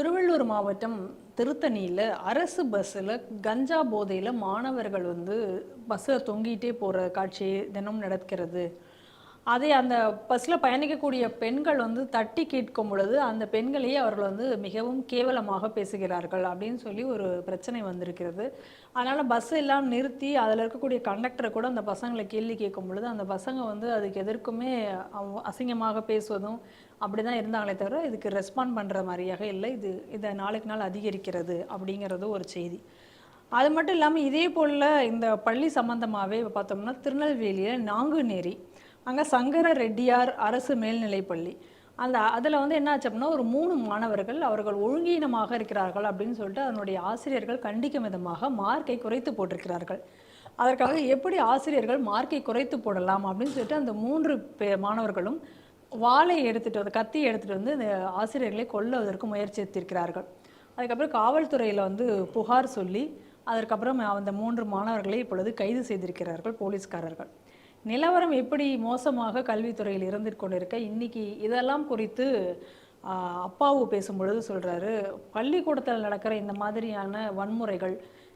திருவள்ளூர் மாவட்டம் திருத்தணியில் அரசு பஸ்ஸில் கஞ்சா போதையில் மாணவர்கள் வந்து பஸ்ஸில் தொங்கிட்டே போகிற காட்சி தினம் நடக்கிறது. அதை அந்த பஸ்ஸில் பயணிக்கக்கூடிய பெண்கள் வந்து தட்டி கேட்கும் பொழுது அந்த பெண்களையே அவர்கள் வந்து மிகவும் கேவலமாக பேசுகிறார்கள் அப்படின்னு சொல்லி ஒரு பிரச்சனை வந்திருக்கிறது. அதனால் பஸ் எல்லாம் நிறுத்தி அதில் இருக்கக்கூடிய கண்டக்டரை கூட அந்த பசங்களை கேள்வி கேட்கும் பொழுது அந்த பசங்க வந்து அதுக்கு எதற்குமே அசிங்கமாக பேசுவதும் அப்படி தான் இருந்தாங்களே தவிர இதுக்கு ரெஸ்பாண்ட் பண்ணுற மாதிரியாக இல்லை. இது இதை நாளுக்கு நாள் அதிகரிக்கிறது அப்படிங்கிறது ஒரு செய்தி. அது மட்டும் இல்லாமல் இதே போல் இந்த பள்ளி சம்மந்தமாகவே பார்த்தோம்னா திருநெல்வேலியில் நாங்குநேரி அங்கே சங்கர ரெட்டியார் அரசு மேல்நிலைப்பள்ளி அந்த அதில் வந்து என்ன ஆச்சு அப்படின்னா ஒரு மூணு மாணவர்கள் அவர்கள் ஒழுங்கீனமாக இருக்கிறார்கள் அப்படின்னு சொல்லிட்டு அதனுடைய ஆசிரியர்கள் கண்டிக்கும் விதமாக மார்க்கை குறைத்து போட்டிருக்கிறார்கள். அதற்காக எப்படி ஆசிரியர்கள் மார்க்கை குறைத்து போடலாம் அப்படின்னு சொல்லிட்டு அந்த மூன்று பே மாணவர்களும் வாளை எடுத்துகிட்டு வந்து கத்தி எடுத்துகிட்டு வந்து இந்த ஆசிரியர்களை கொல்லுவதற்கு முயற்சித்திருக்கிறார்கள். அதுக்கப்புறம் காவல்துறையில் வந்து புகார் சொல்லி அதற்கப்புறம் அந்த மூன்று மாணவர்களை இப்பொழுது கைது செய்திருக்கிறார்கள் போலீஸ்காரர்கள். நிலவரம் எப்படி மோசமாக கல்வித்துறையில் இருந்து கொண்டிருக்க? இன்னைக்கு இதெல்லாம் குறித்து அப்பாவு பேசும்பொழுது சொல்கிறாரு பள்ளிக்கூடத்தில் நடக்கிற இந்த மாதிரியான வன்முறைகள்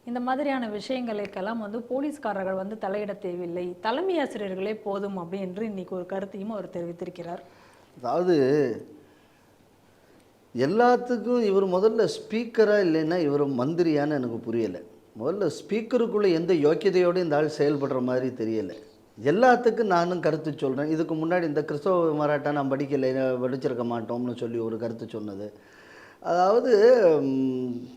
இந்த மாதிரியான விஷயங்களுக்கெல்லாம் வந்து போலீஸ்காரர்கள் வந்து தலையிட தேவையில்லை. தலைமை ஆசிரியர்களே போதும் அப்படி என்று இன்னைக்கு ஒரு கருத்தையும் அவர் தெரிவித்திருக்கிறார். அதாவது எல்லாத்துக்கும் இவர் முதல்ல ஸ்பீக்கராக இல்லைன்னா இவர் மந்திரியான்னு எனக்கு புரியலை. முதல்ல ஸ்பீக்கருக்குள்ளே எந்த யோக்கியதையோடு இந்த ஆள் செயல்படுற மாதிரி தெரியலை. எல்லாத்துக்கும் நானும் கருத்து சொல்கிறேன் இதுக்கு முன்னாடி இந்த கிறிஸ்தவ மராட்டா நான் படிக்கலை படிச்சிருக்க மாட்டோம்னு சொல்லி ஒரு கருத்து சொன்னது. அதாவது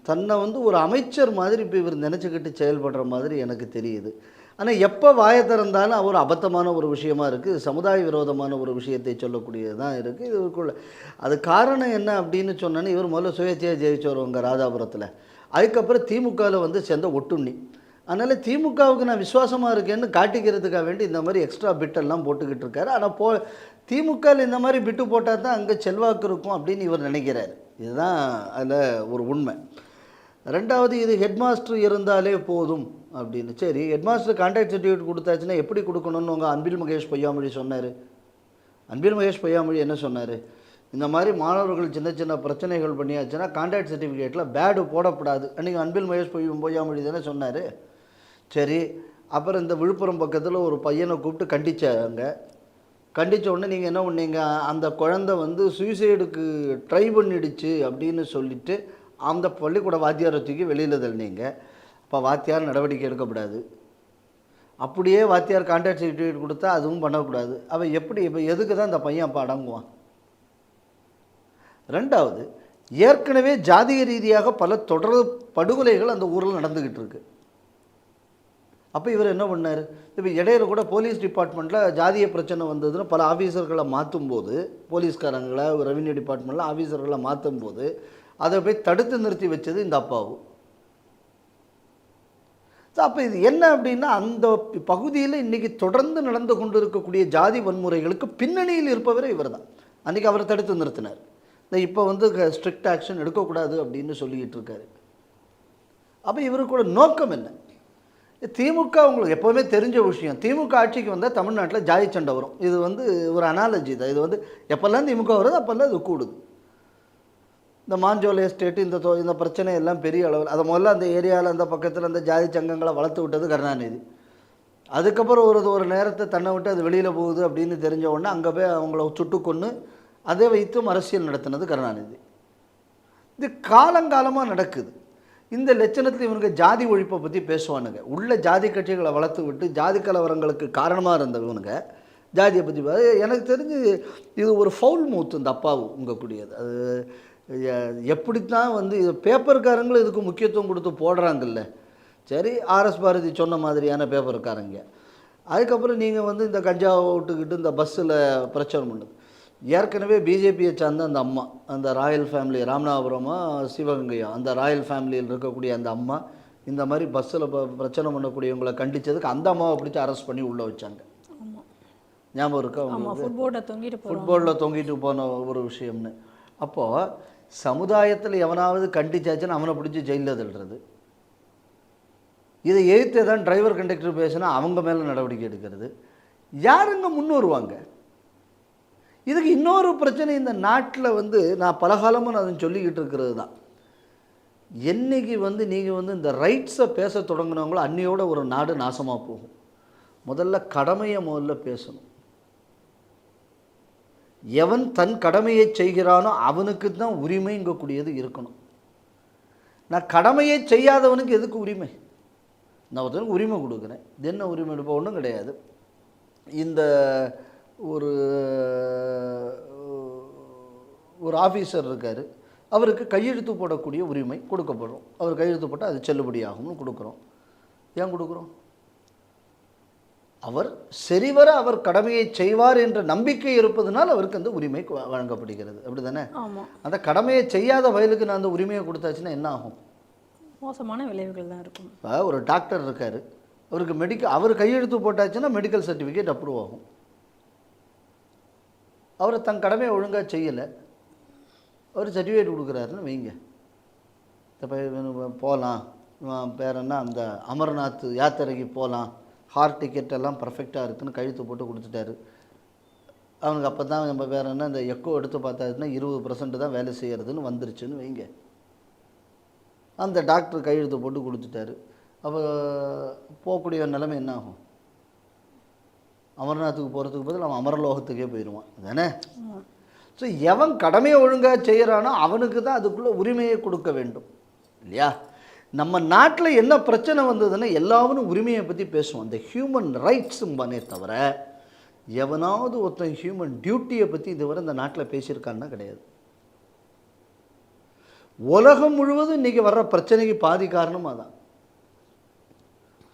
தன்னை வந்து ஒரு அமைச்சர் மாதிரி இப்போ இவர் நினச்சிக்கிட்டு செயல்படுற மாதிரி எனக்கு தெரியுது. ஆனால் எப்போ வாய திறந்தாலும் அவர் அபத்தமான ஒரு விஷயமா இருக்குது சமுதாய விரோதமான ஒரு விஷயத்தை சொல்லக்கூடியது தான் இருக்குது இதுக்குள்ள அது காரணம் என்ன அப்படின்னு சொன்னோன்னே இவர் முதல்ல சுயேட்சையாக ஜெயிச்சவருங்க ராதாபுரத்தில். அதுக்கப்புறம் திமுகவில் வந்து சேர்ந்த ஒட்டுண்ணி. அதனால் திமுகவுக்கு நான் விசுவாசமாக இருக்கேன்னு காட்டிக்கிறதுக்காக வேண்டி இந்த மாதிரி எக்ஸ்ட்ரா பிட்டெல்லாம் போட்டுக்கிட்டு இருக்காரு. ஆனால் போ திமுகவில் இந்த மாதிரி பிட்டு போட்டால் தான் அங்கே செல்வாக்கு இருக்கும் அப்படின்னு இவர் நினைக்கிறார். இதுதான் அதில் ஒரு உண்மை. ரெண்டாவது இது ஹெட்மாஸ்டர் இருந்தாலே போதும் அப்படின்னு. சரி ஹெட்மாஸ்டர் கான்ட்ராக்ட் சர்டிஃபிகேட் கொடுத்தாச்சுன்னா எப்படி கொடுக்கணும்னு உங்கள் அன்பில் மகேஷ் பொய்யாமொழி சொன்னார். அன்பில் மகேஷ் பொய்யாமொழி என்ன சொன்னார்? இந்த மாதிரி மாணவர்கள் சின்ன சின்ன பிரச்சனைகள் பண்ணியாச்சுன்னா கான்ட்ராக்ட் சர்டிஃபிகேட்டில் பேடு போடக்கூடாது அன்றைக்கி அன்பில் மகேஷ் பொய் பொய்யாமொழி தானே சொன்னார். சரி அப்புறம் இந்த விழுப்புரம் பக்கத்தில் ஒரு பையனை கூப்பிட்டு கண்டிச்சாங்க கண்டித்த உடனே நீங்கள் என்ன பண்ணீங்க அந்த குழந்தை வந்து சுயசைடுக்கு ட்ரை பண்ணிடுச்சு அப்படின்னு சொல்லிட்டு அந்த பள்ளிக்கூட வாத்தியாரை தூக்கி வெளியில் தள்ளினீங்க. அப்போ வாத்தியார் நடவடிக்கை எடுக்கக்கூடாது அப்படியே வாத்தியார் கான்டாக்ட் சர்டிஃபிகேட் கொடுத்தா அதுவும் பண்ணக்கூடாது. அவன் எப்படி இப்போ எதுக்கு தான் இந்த பையன் அப்போ அடங்குவான்? ரெண்டாவது ஏற்கனவே ஜாதிய ரீதியாக பல தொடர் படுகொலைகள் அந்த ஊரில் நடந்துக்கிட்டு இருக்குது அப்போ இவர் என்ன பண்ணார்? இப்போ இடையில கூட போலீஸ் டிபார்ட்மெண்ட்டில் ஜாதிய பிரச்சனை வந்ததுன்னு பல ஆஃபீஸர்களை மாற்றும் போது போலீஸ்காரங்களை ரெவென்யூ டிபார்ட்மெண்ட்டில் ஆஃபீஸர்களை மாற்றும் போது அதை போய் தடுத்து நிறுத்தி வச்சது இந்த அப்பாவும் அப்போ இது என்ன அப்படின்னா அந்த பகுதியில் இன்றைக்கி தொடர்ந்து நடந்து கொண்டு இருக்கக்கூடிய ஜாதி வன்முறைகளுக்கு பின்னணியில் இருப்பவரே இவர் தான் அன்றைக்கி அவரை தடுத்து நிறுத்தினார். இந்த இப்போ வந்து ஸ்ட்ரிக்ட் ஆக்ஷன் எடுக்கக்கூடாது அப்படின்னு சொல்லிக்கிட்டு இருக்காரு. அப்போ இவருக்கூட நோக்கம் என்ன? திமுக உங்களுக்கு எப்போவுமே தெரிஞ்ச விஷயம். திமுக ஆட்சிக்கு வந்தால் தமிழ்நாட்டில் ஜாதி சண்டை வரும். இது வந்து ஒரு அனாலஜி தான். இது வந்து எப்போல்லாம் திமுக வருது அப்போல்லாம் இது கூடுது. இந்த மாஞ்சோலை எஸ்டேட்டு இந்த தொ- இந்த பிரச்சனை எல்லாம் பெரிய அளவில் அதை முதல்ல அந்த ஏரியாவில் அந்த பக்கத்தில் அந்த ஜாதி சங்கங்களை வளர்த்து விட்டது கருணாநிதி. அதுக்கப்புறம் ஒரு ஒரு நேரத்தை தன்னை விட்டு அது வெளியில் போகுது அப்படின்னு தெரிஞ்ச உடனே அங்கே போய் அவங்கள சுட்டு கொண்டு அதை வைத்தும் அரசியல் நடத்தினது கருணாநிதி. இது காலங்காலமாக நடக்குது. இந்த லட்சணத்தில் இவனுங்க ஜாதி ஒழிப்பை பற்றி பேசுவானுங்க. உள்ள ஜாதி கட்சிகளை வளர்த்து விட்டு ஜாதி கலவரங்களுக்கு காரணமாக இருந்த இவனுங்க ஜாதியை பற்றி எனக்கு தெரிஞ்சு இது ஒரு ஃபவுல் மூத்து இந்த அப்பாவு உங்கள் கூடியது அது எப்படித்தான் வந்து இது பேப்பர்காரங்களும் இதுக்கு முக்கியத்துவம் கொடுத்து போடுறாங்கல்ல. சரி ஆர்எஸ் பாரதி சொன்ன மாதிரியான பேப்பர்காரங்க அதுக்கப்புறம் நீங்கள் வந்து இந்த கஞ்சாவை விட்டுக்கிட்டு இந்த பஸ்ஸில் பிரச்சனை பண்ணுது ஏற்கனவே பிஜேபியை சார்ந்த அந்த அம்மா அந்த ராயல் ஃபேமிலி ராமநாதபுரமா சிவகங்கையா அந்த ராயல் ஃபேமிலியில் இருக்கக்கூடிய அந்த அம்மா இந்த மாதிரி பஸ்ஸில் பிரச்சனை பண்ணக்கூடியவங்களை கண்டிச்சதுக்கு அந்த அம்மாவை பிடிச்சி அரெஸ்ட் பண்ணி உள்ளே வச்சாங்க. ஞாபகம் இருக்கா போகிறோம் ஃபுட்பாலில் தொங்கிட்டு போன ஒரு விஷயம்னு. அப்போது சமுதாயத்தில் எவனாவது கண்டிச்சாச்சுன்னு அவனை பிடிச்சி ஜெயிலில் தள்ளுறது. இதை எதிர்த்து தான் டிரைவர் கண்டக்டர் பேசினா அவங்க மேலே நடவடிக்கை எடுக்கிறது. யாருங்க முன் வருவாங்க? இதுக்கு இன்னொரு பிரச்சனை இந்த நாட்டில் வந்து நான் பலகாலமும் நான் அதை சொல்லிக்கிட்டு இருக்கிறது தான். என்னைக்கு வந்து நீங்கள் வந்து இந்த ரைட்ஸை பேச தொடங்குனவங்களோ அன்னையோட ஒரு நாடு நாசமாக போகும். முதல்ல கடமையை முதல்ல பேசணும். எவன் தன் கடமையை செய்கிறானோ அவனுக்கு தான் உரிமைங்கக்கூடியது இருக்கணும். நான் கடமையை செய்யாதவனுக்கு எதுக்கு உரிமை? நான் ஒருத்தனுக்கு உரிமை கொடுக்குறேன். இது என்ன உரிமை? எடுப்ப ஒன்றும் கிடையாது. இந்த ஒரு ஒரு ஆஃபீஸர் இருக்கார். அவருக்கு கையெழுத்து போடக்கூடிய உரிமை கொடுக்கப்படும் அவர் கையெழுத்து போட்டால் அது செல்லுபடியாகும்னு கொடுக்குறோம். ஏன் கொடுக்குறோம்? அவர் சரிவர அவர் கடமையை செய்வார் என்ற நம்பிக்கை இருப்பதனால் அவருக்கு அந்த உரிமை வழங்கப்படுகிறது. அப்படி தானே அந்த கடமையை செய்யாத வயலுக்கு நான் அந்த உரிமையை கொடுத்தாச்சுன்னா என்ன ஆகும்? மோசமான விளைவுகள் தான் இருக்கும். ஒரு டாக்டர் இருக்கார். அவருக்கு மெடிக்கல் அவர் கையெழுத்து போட்டாச்சுன்னா மெடிக்கல் சர்டிஃபிகேட் அப்ரூவ் ஆகும். அவர் தன் கடமையை ஒழுங்காக செய்யலை. அவர் சர்டிஃபிகேட் கொடுக்குறாருன்னு வைங்க. இப்போ போகலாம் பேர் என்ன அந்த அமர்நாத் யாத்திரைக்கு போகலாம் ஹார்ட் டிக்கெட் எல்லாம் பர்ஃபெக்டாக இருக்குன்னு கழுத்து போட்டு கொடுத்துட்டாரு. அவனுக்கு அப்போ தான் நம்ம வேறு என்ன இந்த எக்கோ எடுத்து பார்த்தாருன்னா இருபது பர்சன்ட் தான் வேலை செய்கிறதுன்னு வந்துருச்சுன்னு வைங்க. அந்த டாக்டர் கையெழுத்து போட்டு கொடுத்துட்டாரு. அப்போ போகக்கூடிய நிலைமை என்ன ஆகும்? அமர்நாத்துக்கு போகிறதுக்கு பதில் அவன் அமரலோகத்துக்கே போயிடுவான் தானே ஸோ எவன் கடமையை ஒழுங்காக செய்கிறானோ அவனுக்கு தான் அதுக்குள்ளே உரிமையை கொடுக்க வேண்டும். இல்லையா? நம்ம நாட்டில் என்ன பிரச்சனை வந்ததுன்னா எல்லாவரும் உரிமையை பற்றி பேசுவோம். அந்த ஹியூமன் ரைட்ஸும்பானே தவிர எவனாவது ஒருத்தன் ஹியூமன் டியூட்டியை பற்றி இதுவரை இந்த நாட்டில் பேசியிருக்கான்னா கிடையாது. உலகம் முழுவதும் இன்றைக்கி வர்ற பிரச்சனைக்கு பாதி காரணம் தான்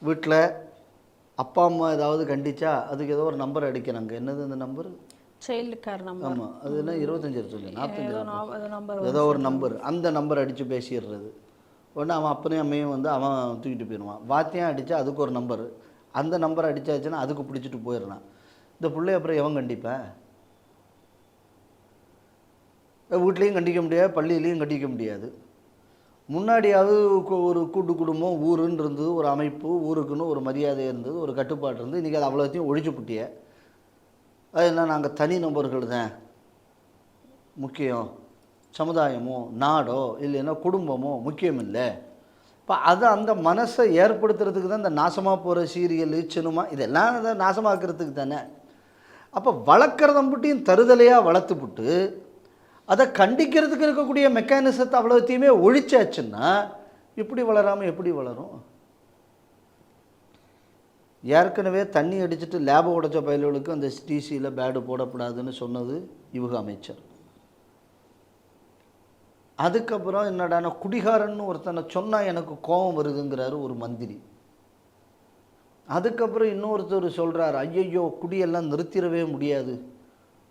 வீட்டில் அப்பா அம்மா ஏதாவது கண்டிச்சா அதுக்கு ஏதோ ஒரு நம்பர் அடிக்கிறாங்க என்னது அந்த நம்பர் சைல்டு கேர் நம்பர் ஆமாம் அது என்ன? இருபத்தஞ்சு சொல்லி நாற்பத்தஞ்சு ஏதோ ஒரு நம்பர் அந்த நம்பர் அடித்து பேசிடுறது. உடனே அவன் அப்பனையும் அம்மையும் வந்து அவன் தூக்கிட்டு போயிடுவான். வாத்தியம் அடித்தா அதுக்கு ஒரு நம்பர் அந்த நம்பர் அடித்தாச்சுன்னா அதுக்கு பிடிச்சிட்டு போயிடலாம். இந்த பிள்ளைய அப்புறம் எவன் கண்டிப்பேன் வீட்லேயும் கண்டிக்க முடியாது பள்ளியிலையும் கண்டிக்க முடியாது. முன்னாடியாவது ஒரு கூட்டு குடும்பம் ஊருன்னு இருந்தது ஒரு அமைப்பு ஊருக்குன்னு ஒரு மரியாதை இருந்தது ஒரு கட்டுப்பாடு இருந்தது. இன்றைக்கி அது அவ்வளோத்தையும் ஒழிச்சு புட்டிய. அது என்ன நாங்கள் தனி நபர்கள் தான். முக்கியம். சமுதாயமோ நாடோ இல்லைன்னா குடும்பமோ முக்கியம் இல்லை. இப்போ அது அந்த மனசை ஏற்படுத்துறதுக்கு தான் இந்த நாசமாக போகிற சீரியல் சினிமா இதெல்லாம் நாசமாக்கிறதுக்கு நாசமாக்குறதுக்கு தானே. அப்போ வளர்க்குறதம்புட்டியும் தருதலையாக வளர்த்துப்புட்டு அதை கண்டிக்கிறதுக்கு இருக்கக்கூடிய மெக்கானிசத்தை அவ்வளோத்தையுமே ஒழிச்சாச்சுன்னா இப்படி வளராமல் எப்படி வளரும்? ஏற்கனவே தண்ணி அடிச்சுட்டு லேபை உடைச்ச பயல்களுக்கு அந்த டிசியில் பேடு போடக்கூடாதுன்னு சொன்னது இவங்க அமைச்சர். அதுக்கப்புறம் என்னடானா குடிகாரன்னு ஒருத்தனை சொன்னால் எனக்கு கோபம் வருதுங்கிறாரு ஒரு மந்திரி. அதுக்கப்புறம் இன்னொருத்தர் சொல்கிறார் ஐயையோ குடியெல்லாம் நிறுத்திடவே முடியாது.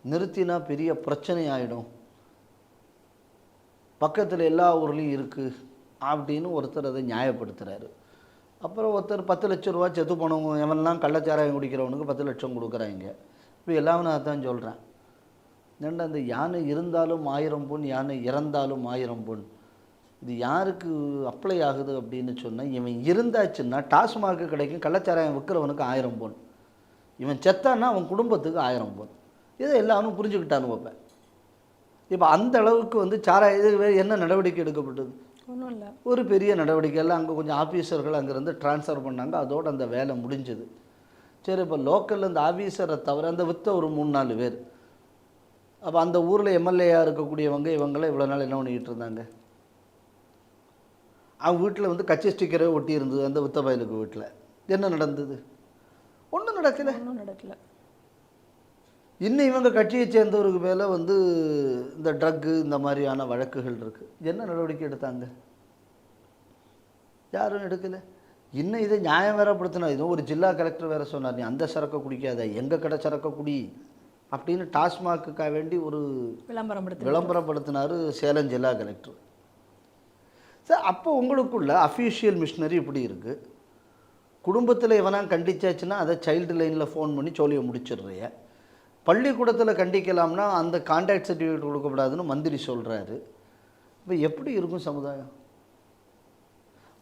நிறுத்தினா பெரிய பிரச்சனை ஆகிடும் பக்கத்தில் எல்லா ஊர்லேயும் இருக்குது அப்படின்னு ஒருத்தர் அதை நியாயப்படுத்துகிறாரு அப்புறம் ஒருத்தர் பத்து லட்ச ரூபா செத்து போனவங்க எவன்லாம் கள்ளச்சாராயம் குடிக்கிறவனுக்கு பத்து லட்சம் கொடுக்குறாங்க. இப்போ எல்லாமே நான் தான் சொல்கிறேன் ஏன்டா அந்த யானை இருந்தாலும் ஆயிரம் பொன் யானை இறந்தாலும் ஆயிரம் பொன். இது யாருக்கு அப்ளை ஆகுது அப்படின்னு சொன்னால் இவன் இருந்தாச்சுன்னா டாஸ்மார்க்கு கிடைக்கும் கள்ளச்சாராயம் விற்கிறவனுக்கு ஆயிரம் பொன். இவன் செத்தான்னா அவன் குடும்பத்துக்கு ஆயிரம் பொன். இதை எல்லாரும் புரிஞ்சுக்கிட்டான்னு வைப்பேன் இப்போ அந்த அளவுக்கு வந்து சாராய இது என்ன நடவடிக்கை எடுக்கப்பட்டது? ஒன்றும் இல்லை ஒரு பெரிய நடவடிக்கை எல்லாம் அங்கே கொஞ்சம் ஆஃபீஸர்கள் அங்கேருந்து ட்ரான்ஸ்ஃபர் பண்ணாங்க அதோட அந்த வேலை முடிஞ்சது. சரி இப்போ லோக்கலில் இந்த ஆஃபீஸரை தவிர அந்த வித்த ஒரு மூணு நாலு பேர். அப்போ அந்த ஊரில் எம்எல்ஏயாக இருக்கக்கூடியவங்க இவங்களாம் இவ்வளோ நாள் என்ன பண்ணிக்கிட்டு இருந்தாங்க? அவங்க வீட்டில் வந்து கட்சி ஸ்டிக்கரே ஒட்டி இருந்தது அந்த வித்த பயலுக்கு வீட்டில். என்ன நடந்தது? ஒன்றும் நடக்கலை. ஒன்றும் நடக்கல. இன்னும் இவங்க கட்சியை சேர்ந்தவருக்கு மேலே வந்து இந்த ட்ரக்கு இந்த மாதிரியான வழக்குகள் இருக்குது என்ன நடவடிக்கை எடுத்தாங்க? யாரும் எடுக்கலை. இன்னும் இதை நியாயம் வேறப்படுத்தினா இதுவும் ஒரு ஜில்லா கலெக்டர் வேற சொன்னார் நீ அந்த சரக்கை குடிக்காத எங்கள் கடை சரக்கை குடி அப்படின்னு டாஸ்மாக்குக்காக வேண்டி ஒரு விளம்பரம் படுத்து விளம்பரப்படுத்தினார் சேலம் ஜில்லா கலெக்டர் சார் அப்போ உங்களுக்குள்ள அஃபீஷியல் மிஷினரி இப்படி இருக்குது குடும்பத்தில் எவனா கண்டிச்சாச்சுன்னா அதை சைல்டு லைனில் ஃபோன் பண்ணி சோழியை முடிச்சிடுறிய. பள்ளிக்கூடத்தில் கண்டிக்கலாம்னா அந்த கான்டாக்ட் சர்டிஃபிகேட் கொடுக்கக்கூடாதுன்னு மந்திரி சொல்கிறாரு இப்போ எப்படி இருக்கும் சமுதாயம்?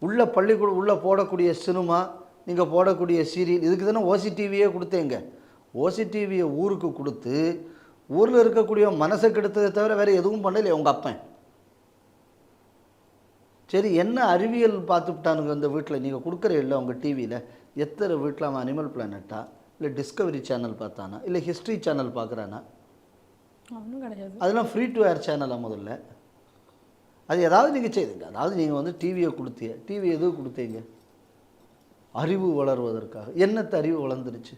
உள்ள பள்ளிக்கூடம் உள்ளே போடக்கூடிய சினிமா நீங்கள் போடக்கூடிய சீரியல் இதுக்கு தானே ஓசிடிவியே கொடுத்தேங்க. ஓசிடிவியை ஊருக்கு கொடுத்து ஊரில் இருக்கக்கூடிய மனசை கெடுத்ததை தவிர வேறு எதுவும் பண்ணலையே உங்கள் அப்பன். சரி என்ன அறிவியல் பார்த்துட்டானுங்க இந்த வீட்டில் நீங்கள் கொடுக்குற இல்லை உங்கள் டிவியில் எத்தனை வீட்டில் அவன் அனிமல் பிளானட்டா இல்லை டிஸ்கவரி சேனல் பார்த்தானா? இல்லை ஹிஸ்ட்ரி சேனல் பார்க்குறானா? ஒன்றும் கிடையாது. அதெல்லாம் ஃப்ரீ டு ஏர் சேனலா முதல்ல. அது ஏதாவது நீங்கள் செய்யுங்க அதாவது நீங்கள் வந்து டிவியை கொடுத்தீங்க டிவி எதுவும் கொடுத்தீங்க? அறிவு வளர்வதற்காக. என்னத்த அறிவு வளர்ந்துருச்சு?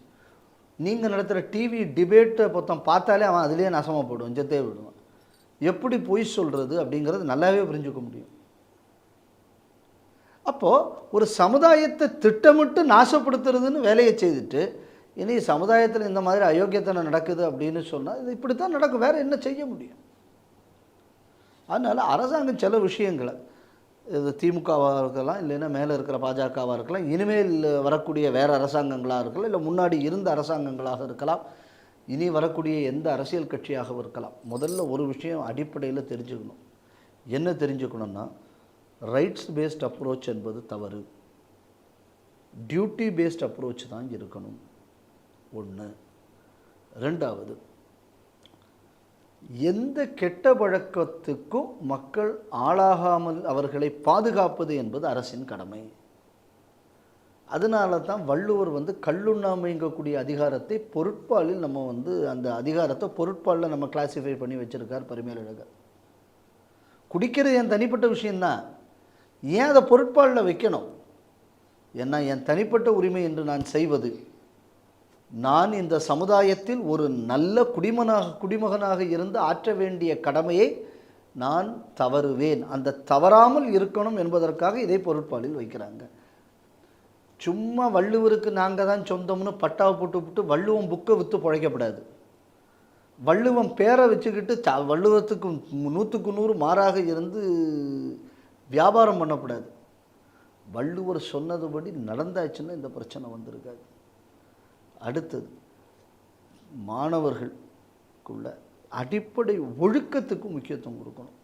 நீங்கள் நடத்துகிற டிவி டிபேட்டை பொத்தம் பார்த்தாலே அவன் அதுலேயே நாசமாக போடுவான் ஜெத்தே விடுவான் எப்படி பொய் சொல்கிறது அப்படிங்கிறது நல்லாவே புரிஞ்சுக்க முடியும். அப்போது ஒரு சமுதாயத்தை திட்டமிட்டு நாசப்படுத்துறதுன்னு வேலையை செய்துட்டு இனி சமுதாயத்தில் இந்த மாதிரி அயோக்கியத்தனை நடக்குது அப்படின்னு சொன்னால் இது இப்படி தான் நடக்கும். வேறு என்ன செய்ய முடியும்? அதனால் அரசாங்கம் சில விஷயங்களை இது திமுகவாக இருக்கலாம் இல்லைன்னா மேலே இருக்கிற பாஜகவாக இருக்கலாம் இனிமேல் வரக்கூடிய வேறு அரசாங்கங்களாக இருக்கலாம் இல்லை முன்னாடி இருந்த அரசாங்கங்களாக இருக்கலாம் இனி வரக்கூடிய எந்த அரசியல் கட்சியாகவும் இருக்கலாம். முதல்ல ஒரு விஷயம் அடிப்படையில் தெரிஞ்சுக்கணும். என்ன தெரிஞ்சுக்கணும்னா ரைட்ஸ் பேஸ்ட் அப்ரோச் என்பது தவறு. டியூட்டி பேஸ்ட் அப்ரோச் தான் இருக்கணும். ஒன்று. ரெண்டாவது எந்த கெட்ட பழக்கத்துக்கும் மக்கள் ஆளாகாமல் அவர்களை பாதுகாப்பது என்பது அரசின் கடமை. அதனால தான் வள்ளுவர் வந்து கல்லுண்ணாமைங்கக்கூடிய அதிகாரத்தை பொருட்பாலில் நம்ம வந்து அந்த அதிகாரத்தை பொருட்பாலில் நம்ம கிளாசிஃபை பண்ணி வச்சுருக்கார் பரிமையழகர் குடிக்கிறது என் தனிப்பட்ட விஷயந்தான் ஏன் அதை பொருட்பாலில் வைக்கணும்? ஏன்னா என் தனிப்பட்ட உரிமை என்று நான் செய்வது நான் இந்த சமுதாயத்தில் ஒரு நல்ல குடிமனாக குடிமகனாக இருந்து ஆற்ற வேண்டிய கடமையை நான் தவறுவேன். அந்த தவறாமல் இருக்கணும் என்பதற்காக இதை பொருட்பாலில் வைக்கிறாங்க. சும்மா வள்ளுவருக்கு நாங்கள் தான் சொந்தம்னு பட்டாவை போட்டு விட்டு வள்ளுவம் புக்கை விற்று பிழைக்கப்படாது. வள்ளுவம் பேரை வச்சுக்கிட்டு த வள்ளுவத்துக்கு நூற்றுக்கு நூறு மாறாக இருந்து வியாபாரம் பண்ணக்கூடாது வள்ளுவர் சொன்னதுபடி நடந்தாச்சுன்னா இந்த பிரச்சனை வந்திருக்காது. அடுத்தது மாணவர்களுக்குள்ள அடிப்படை ஒழுக்கத்துக்கு முக்கியத்துவம் கொடுக்கணும்.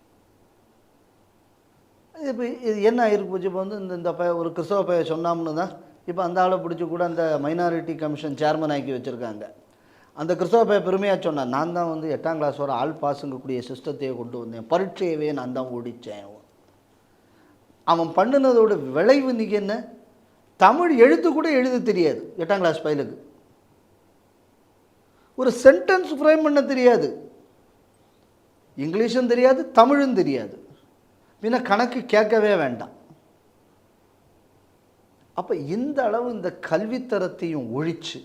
இப்போ இது என்ன ஆகிருக்கு போச்சு இப்போ வந்து இந்த இந்த பய ஒரு கிறிஸ்தவ பைய சொன்னாம்னு தான் இப்போ அந்த ஆளை பிடிச்சி கூட அந்த மைனாரிட்டி கமிஷன் சேர்மன் ஆக்கி வச்சுருக்காங்க. அந்த கிறிஸ்தவ பைய பெருமையாக சொன்னான் நான் தான் வந்து எட்டாம் கிளாஸ் வர ஆள் பாஸுங்கக்கூடிய சிஸ்டத்தையே கொண்டு வந்தேன். பரீட்சையவே நான் தான் ஓடிச்சேன். அவன் பண்ணினதோட விளைவு இன்றைக்கி என்ன? தமிழ் எழுத்து கூட எழுத தெரியாது எட்டாம் கிளாஸ் பையலுக்கு. ஒரு சென்டென்ஸ் ஃப்ரேம் பண்ண தெரியாது. இங்கிலீஷும் தெரியாது தமிழும் தெரியாது. பின்ன கணக்கு கேட்கவே வேண்டாம். அப்போ இந்த அளவு இந்த கல்வித்தரத்தையும் ஒழித்து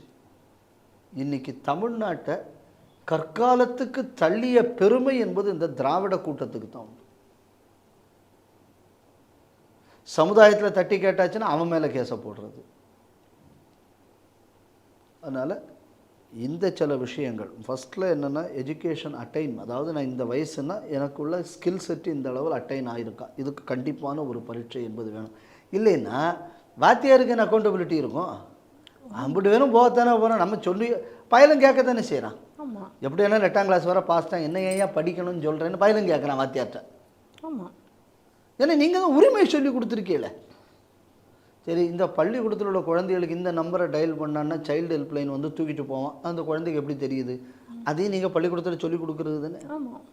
இன்னைக்கு தமிழ்நாட்டை கற்காலத்துக்கு தள்ளிய பெருமை என்பது இந்த திராவிட கூட்டத்துக்கு தான் உண்டு. சமுதாயத்தில் தட்டி கேட்டாச்சுன்னா அவன் மேலே கேஸை போடுறது. அதனால் இந்த சில விஷயங்கள். ஃபஸ்ட்டில் என்னென்னா எஜுகேஷன் அட்டைன் அதாவது நான் இந்த வயசுனா எனக்குள்ள ஸ்கில் செட் இந்த அளவில் அட்டைன் ஆகிருக்கா இதுக்கு கண்டிப்பான ஒரு பரீட்சை என்பது வேணும். இல்லைன்னா வாத்தியாருக்கு என்ன அக்கௌண்டபிலிட்டி இருக்கும்? அம்பிட்டு வேணும் போகத்தானே போகிறோம் நம்ம சொல்லி பயலும் கேட்கத்தானே செய்கிறான் ஆமாம் எப்படி வேணாலும் எட்டாம் கிளாஸ் வர பாஸ் தான். என்ன ஏன் படிக்கணும்னு சொல்கிறேன்னு பயலும் கேட்குறான் வாத்தியார்ட்ட. ஆமாம் ஏன்னா நீங்கள் தான் உரிமை சொல்லி கொடுத்துருக்கீல சரி இந்த பள்ளிக்கூடத்தில் உள்ள குழந்தைகளுக்கு இந்த நம்பரை டயல் பண்ணான்னா சைல்டு ஹெல்ப்லைன் வந்து தூக்கிட்டு போவான். அந்த குழந்தைக்கு எப்படி தெரியுது? அதையும் நீங்கள் பள்ளிக்கூடத்தில் சொல்லி கொடுக்குறது தானே? ஆமாம்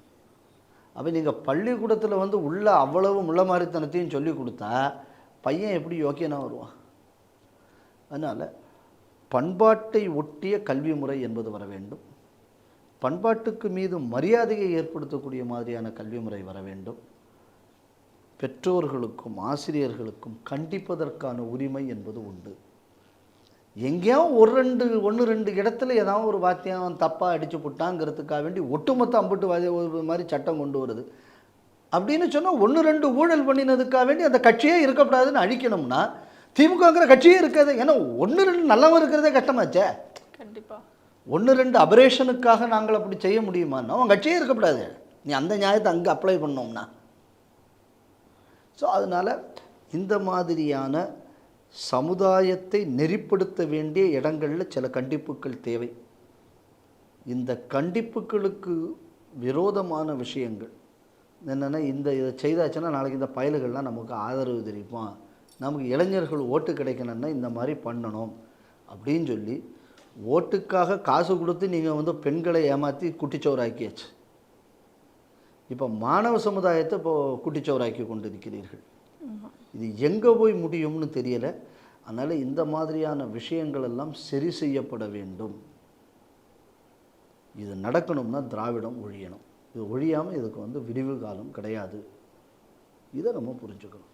அப்போ நீங்கள் பள்ளிக்கூடத்தில் வந்து உள்ள அவ்வளவு முள்ள மாதிரித்தனத்தையும் சொல்லி கொடுத்தா பையன் எப்படி யோக்கியனா வருவான்? அதனால் பண்பாட்டை ஒட்டிய கல்வி முறை என்பது வர வேண்டும். பண்பாட்டுக்கு மீது மரியாதையை ஏற்படுத்தக்கூடிய மாதிரியான கல்வி முறை வர வேண்டும். பெற்றோர்களுக்கும் ஆசிரியர்களுக்கும் கண்டிப்பதற்கான உரிமை என்பது உண்டு. எங்கேயோ ஒரு ரெண்டு ஒன்று ரெண்டு இடத்துல ஏதாவது ஒரு வாத்தியம் தப்பாக அடிச்சு போட்டாங்கிறதுக்காக வேண்டி ஒட்டுமொத்த அம்புட்டு வாதி- ஒரு மாதிரி சட்டம் கொண்டு வருது. அப்படின்னு சொன்னால் ஒன்று ரெண்டு ஊழல் பண்ணினதுக்காக வேண்டி அந்த கட்சியே இருக்கக்கூடாதுன்னு அழிக்கணும்னா திமுகங்கிற கட்சியே இருக்காது. ஏன்னா ஒன்று ரெண்டு நல்லவன் இருக்கிறதே கஷ்டமாச்சே. கண்டிப்பாக ஒன்று ரெண்டு அபரேஷனுக்காக நாங்கள் அப்படி செய்ய முடியுமான்னா அவன் கட்சியே இருக்கக்கூடாது. நீ அந்த நியாயத்தை அங்கே அப்ளை பண்ணோம்னா. ஸோ அதனால் இந்த மாதிரியான சமுதாயத்தை நெறிப்படுத்த வேண்டிய இடங்களில் சில கண்டிப்புகள் தேவை. இந்த கண்டிப்புகளுக்கு விரோதமான விஷயங்கள். என்னென்னா இந்த இதை செய்தாச்சுன்னா நாளைக்கு இந்த பயல்கள்லாம் நமக்கு ஆதரவு தெரிவிப்பான் நமக்கு இளைஞர்கள் ஓட்டு கிடைக்கணும்னா இந்த மாதிரி பண்ணணும் அப்படின்னு சொல்லி ஓட்டுக்காக காசு கொடுத்து நீங்கள் வந்து பெண்களை ஏமாற்றி குட்டிச்சோறாக்கியாச்சு இப்போ மாணவ சமுதாயத்தை இப்போ குட்டிச்சோறாக்கி கொண்டு இருக்கிறீர்கள் இது எங்கே போய் முடியும்னு தெரியலை. அதனால் இந்த மாதிரியான விஷயங்கள் எல்லாம் சரி செய்யப்பட வேண்டும். இது நடக்கணும்னா திராவிடம் ஒழியணும். இது ஒழியாமல் இதுக்கு வந்து விடிவு காலம் கிடையாது. இதை நம்ம புரிஞ்சுக்கணும்.